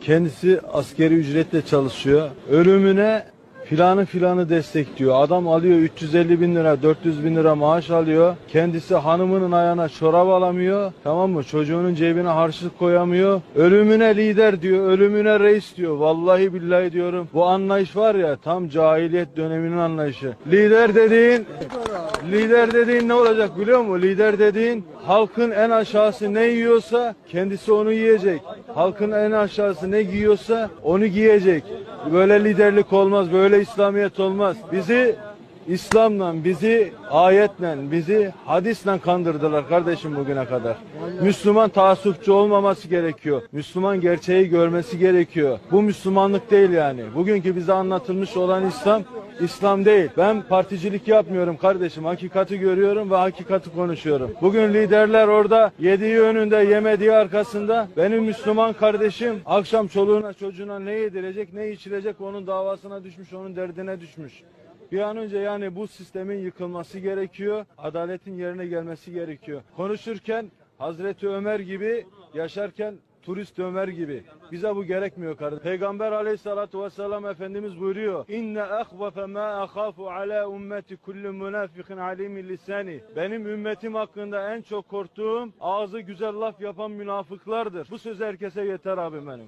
Kendisi askeri ücretle çalışıyor. Ölümüne filanı filanı destekliyor. Adam alıyor 350 bin lira, 400 bin lira maaş alıyor. Kendisi hanımının ayağına çorap alamıyor. Tamam mı? Çocuğunun cebine harçlık koyamıyor. Ölümüne lider diyor, ölümüne reis diyor. Vallahi billahi diyorum. Bu anlayış var ya tam cahiliyet döneminin anlayışı. Lider dediğin Lider dediğin ne olacak biliyor musun? Lider dediğin halkın en aşağısı ne yiyorsa kendisi onu yiyecek. Halkın en aşağısı ne giyiyorsa onu giyecek. Böyle liderlik olmaz, böyle İslamiyet olmaz. Bizi İslam'la, bizi ayetle, bizi hadisle kandırdılar kardeşim bugüne kadar. Müslüman taassupçu olmaması gerekiyor. Müslüman gerçeği görmesi gerekiyor. Bu Müslümanlık değil yani. Bugünkü bize anlatılmış olan İslam İslam değil. Ben particilik yapmıyorum kardeşim. Hakikati görüyorum ve hakikati konuşuyorum. Bugün liderler orada yediği önünde yemediği arkasında. Benim Müslüman kardeşim akşam çoluğuna çocuğuna ne yedirecek ne içirecek onun davasına düşmüş onun derdine düşmüş. Bir an önce yani bu sistemin yıkılması gerekiyor. Adaletin yerine gelmesi gerekiyor. Konuşurken Hazreti Ömer gibi yaşarken turist Ömer gibi. Bize bu gerekmiyor kardeşim. Peygamber aleyhissalatu vesselam Efendimiz buyuruyor. İnne ahvafe ma akhafu ala ümmeti kullu münafikin alimin lisani. Benim ümmetim hakkında en çok korktuğum ağzı güzel laf yapan münafıklardır. Bu söz herkese yeter abi benim.